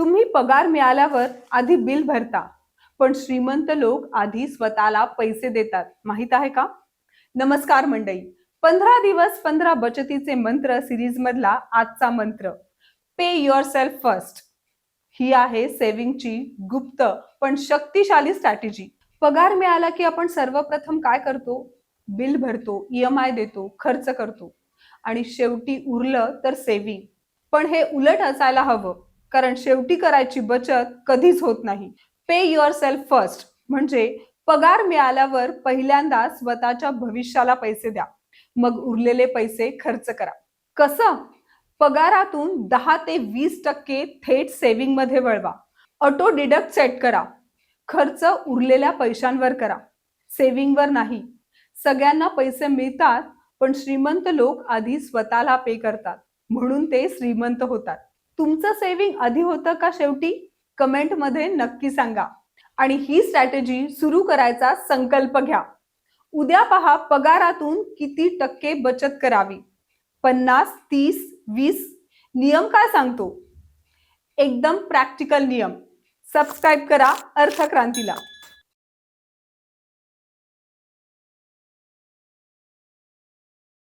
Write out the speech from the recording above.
तुम्ही पगार मिळाल्यावर आधी बिल भरता. पण श्रीमंत लोक आधी स्वतःला पैसे देतात. माहीत आहे का? नमस्कार मंडळी. पंधरा दिवस पंधरा बचतीचे मंत्र सिरीज मधला आजचा मंत्र. पे युअर सेल्फ फर्स्ट ही आहे सेव्हिंगची गुप्त पण शक्तिशाली स्ट्रॅटेजी. पगार मिळाला की आपण सर्वप्रथम काय करतो? बिल भरतो ईएमआय देतो खर्च करतो. आणि शेवटी उरलं तर सेव्हिंग. पण हे उलट असायला हवं. कारण शेवटी करायची बचत कधीच होत नाही. पे युअर सेल्फ फर्स्ट म्हणजे पगार मिळाल्यावर पहिल्यांदा स्वतःच्या भविष्याला पैसे द्या. मग उरलेले पैसे खर्च करा. कसं? पगारातून दहा ते वीस टक्के थेट सेव्हिंगमध्ये वळवा. ऑटो डिडक्ट सेट करा. खर्च उरलेल्या पैशांवर करा. सेव्हिंगवर नाही. सगळ्यांना पैसे मिळतात पण श्रीमंत लोक आधी स्वतःला पे करतात. म्हणून ते श्रीमंत होतात. तुमचं सेव्हिंग आधी होतं का शेवटी? कमेंटमध्ये नक्की सांगा. आणि ही स्ट्रॅटेजी सुरू करायचा संकल्प घ्या. उद्या पहा पगारातून किती टक्के बचत करावी? पन्नास तीस वीस नियम काय सांगतो? एकदम प्रॅक्टिकल नियम. सबस्क्राईब करा अर्थक्रांतीला.